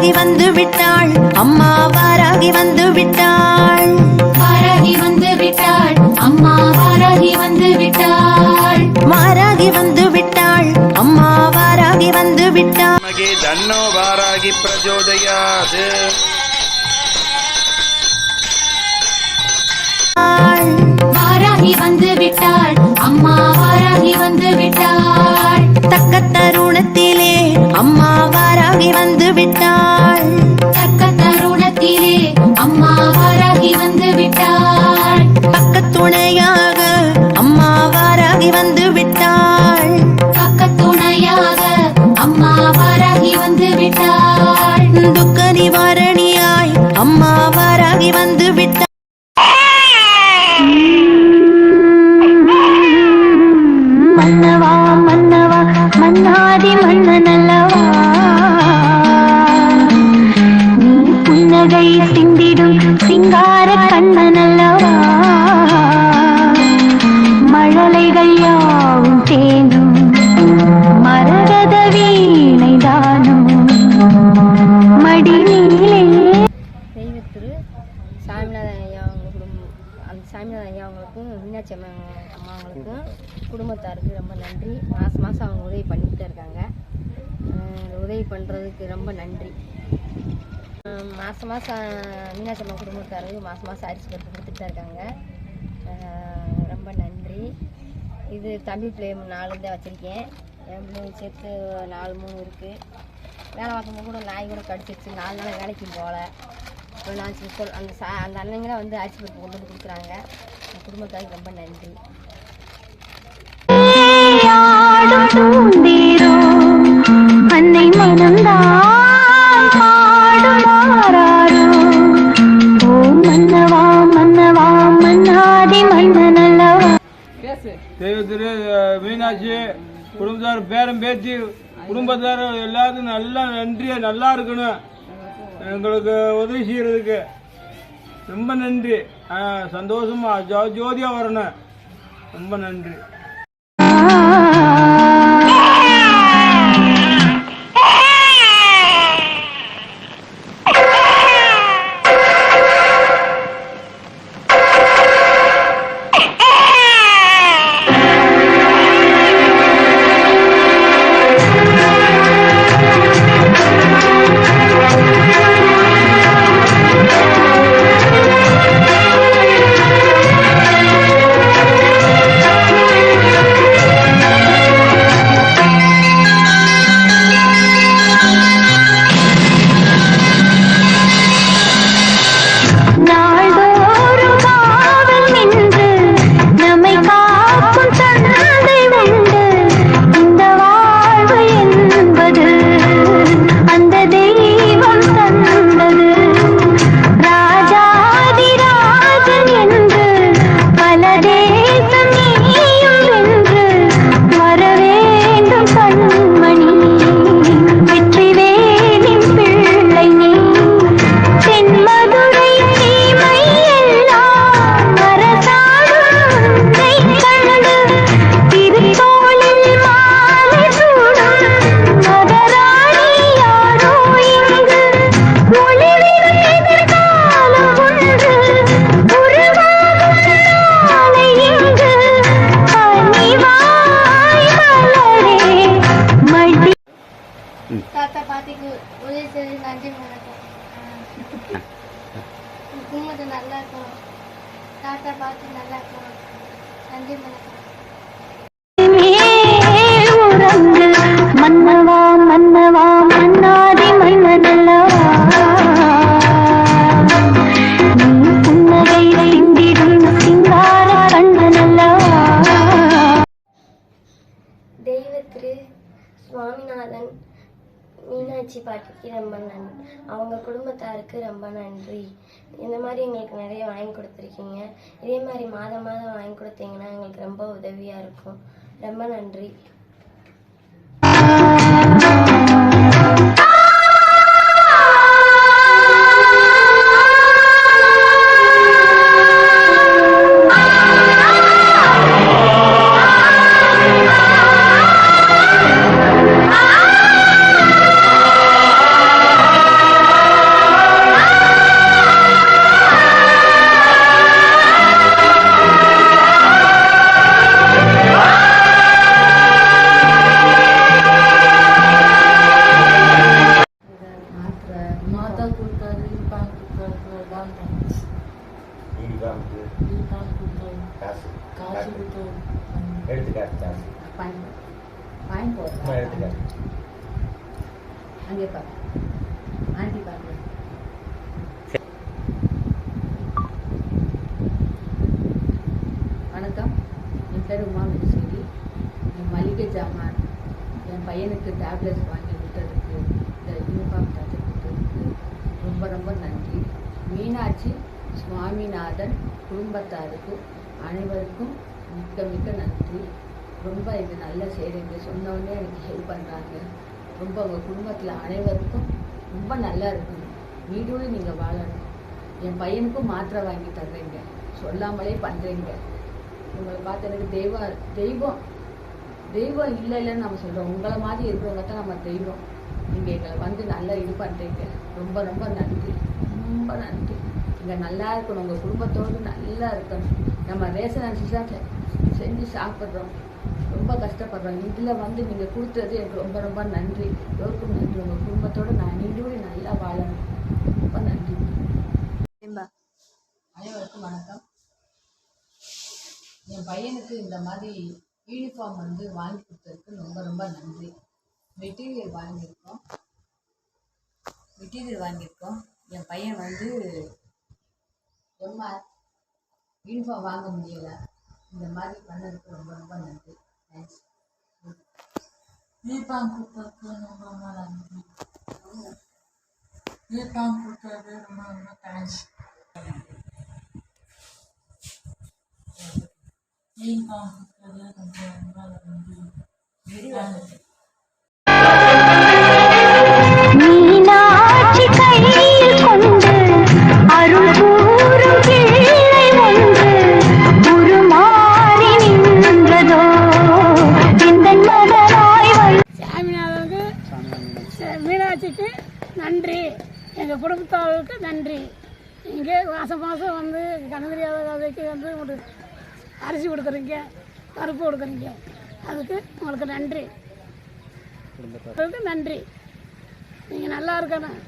வாராகி வந்து விட்டாள். அம்மா வாராகி வந்து விட்டாள். வாராகி வந்து விட்டாள். அம்மா வாராகி வந்து விட்டாள். வாராகி வந்து விட்டாள். அம்மா வாராகி வந்து விட்டாள். தன்னோ வாராகி பிரஜோதயாது. வாராகி வந்து விட்டாள். அம்மா வாராகி வந்து விட்டாள். தக்கத்த வாராகி வந்து விட்டாள். தக்க தருணத்திலே அம்மா வாராகி வந்து விட்டாள். பக்கத் துணையாக அம்மா வாராகி வந்து விட்டாள். பக்க துணையாக அம்மா வாராகி வந்து விட்டாள். துக்க நிவாரணியாய் அம்மா வாராகி வந்து அவங்களுக்கும் மீனாட்சி அம்மா அம்மாவங்களுக்கும் குடும்பத்தாருக்கு ரொம்ப நன்றி. மாதம் மாதம் அவங்க உதவி பண்ணிட்டு இருக்காங்க. உதவி பண்ணுறதுக்கு ரொம்ப நன்றி. மாதம் மாதம் மீனாட்சி அம்மா குடும்பத்தாருக்கு மாதம் மாதம் அரிசி பருப்பு கொடுத்துட்டு இருக்காங்க. ரொம்ப நன்றி. இது தம்பி பிள்ளைய நாலு தான் வச்சுருக்கேன். என் பிள்ளைங்க சேர்த்து நாலு மூணு இருக்குது வேலை பார்க்கும்போது கூட நாய் கூட கடிச்சிருச்சு. நாலு நாள் வேலைக்கு போகல. நான் சொல் அந்த சா அந்த அண்ணங்க வந்து அரிசி பருப்பு கொண்டு வந்து கொடுக்குறாங்க. என் குடும்பத்தாருக்கு ரொம்ப நன்றி. அன்னை மனம்தான் பாடும் மாறாரோ ஓ மன்னவா மன்னவா மன்னாதி மன்னனல்லவா தெய்வத்திரு மீனாட்சி குடும்பத்தார் பேரம் பேத்தி குடும்பத்தார் எல்லாத்துக்கும் நல்லா நன்றியா நல்லா இருக்கணும். எங்களுக்கு உதவி செய்யறதுக்கு ரொம்ப நன்றி. சந்தோஷமாக சந்தோஷமா ஜோ ஜோதியா வரணும். ரொம்ப நன்றி. செய்து குடும்பத்தை நல்லா இருக்கணும் தாத்தா பார்த்து நல்லா இருக்கணும் நன்றி வணக்கம் மன்னவா மீனாட்சி ரொம்ப நன்றி. அவங்க குடும்பத்தாருக்கு ரொம்ப நன்றி. இந்த மாதிரி எங்களுக்கு நிறைய வாங்கி கொடுத்துருக்கீங்க. இதே மாதிரி மாதம் மாதம் வாங்கி கொடுத்தீங்கன்னா எங்களுக்கு ரொம்ப உதவியாக இருக்கும். ரொம்ப நன்றி. மாதா கொடுத்தாரு இருக்கான் கொடுத்தாரு தான் இருக்கான் கொடுத்தாரு காசு காசு கொடுத்தாரு எடுத்துக்காட்டு காசு பாயிண்ட் ஆண்டி பாரு வணக்கம் என் பேர் உமா மிஸ்ரி மளிகை ஜாமான் என் பையனுக்கு டேப்லெட்ஸ் வாங்கி ரொம்ப நன்றி. மீனாட்சி சுவாமிநாதன் குடும்பத்தாருக்கு அனைவருக்கும் மிக்க மிக்க நன்றி. ரொம்ப இது நல்ல செய்கிறீங்க சொன்னோடனே எனக்கு ஹெல்ப் பண்ணுறாங்க ரொம்ப உங்கள் குடும்பத்தில் அனைவருக்கும் ரொம்ப நல்லா இருக்கணும். நீடோடு நீங்கள் வாழணும். என் பையனுக்கும் மாத்திரை வாங்கி தர்றீங்க. சொல்லாமலே பண்ணுறீங்க உங்களை பார்த்து எனக்கு தெய்வம் தெய்வம் தெய்வம் இல்லை இல்லைன்னு நம்ம சொல்கிறோம் உங்களை மாதிரி இருக்கிறவங்க தான் நம்ம தெய்வம். நீங்கள் எங்களை வந்து நல்லா இது பண்ணுறீங்க ரொம்ப ரொம்ப நன்றி. ரொம்ப நன்றி. இங்கே நல்லா இருக்கணும். உங்கள் குடும்பத்தோடு நல்லா இருக்கணும். நம்ம ரேஷன் அரிசி தான் செ- செஞ்சு சாப்பிட்றோம். ரொம்ப கஷ்டப்படுறோம். இதில் வந்து நீங்கள் கொடுத்தது எனக்கு ரொம்ப ரொம்ப நன்றி. எல்லோருக்கும் நன்றி. உங்கள் குடும்பத்தோடு நான் நீண்டோடி நல்லா வாழணும். ரொம்ப நன்றி. அனைவருக்கும் வணக்கம். என் பையனுக்கு இந்த மாதிரி யூனிஃபார்ம் வந்து வாங்கி கொடுத்ததுக்கு ரொம்ப ரொம்ப நன்றி. மெட்டீரியல் வாங்கியிருக்கோம். மெட்டீரியல் வாங்கியிருக்கோம். என் பையன் வந்து எம்ஆர் யூனிஃபார்ம் வாங்க முடியலை. இந்த மாதிரி பண்ணதுக்கு ரொம்ப ரொம்ப நன்றி. தேங்க்ஸ் யூனிஃபார்ம் கொடுத்ததுக்கு ரொம்ப ரொம்ப நன்றி. யூனிஃபார்ம் கொடுத்தது ரொம்ப ரொம்ப தேங்க்ஸ் யூனிஃபார்ம் கொடுத்தது ரொம்ப ரொம்ப நன்றி. எங்கள் நன்றி. இங்கே மாதம் மாதம் வந்து கணவரியாத கதைக்கு வந்து உங்களுக்கு அரிசி கொடுக்குறீங்க பருப்பு கொடுக்குறீங்க. அதுக்கு உங்களுக்கு நன்றி. அதுக்கு நன்றி. நீங்கள் நல்லா இருக்கணும்.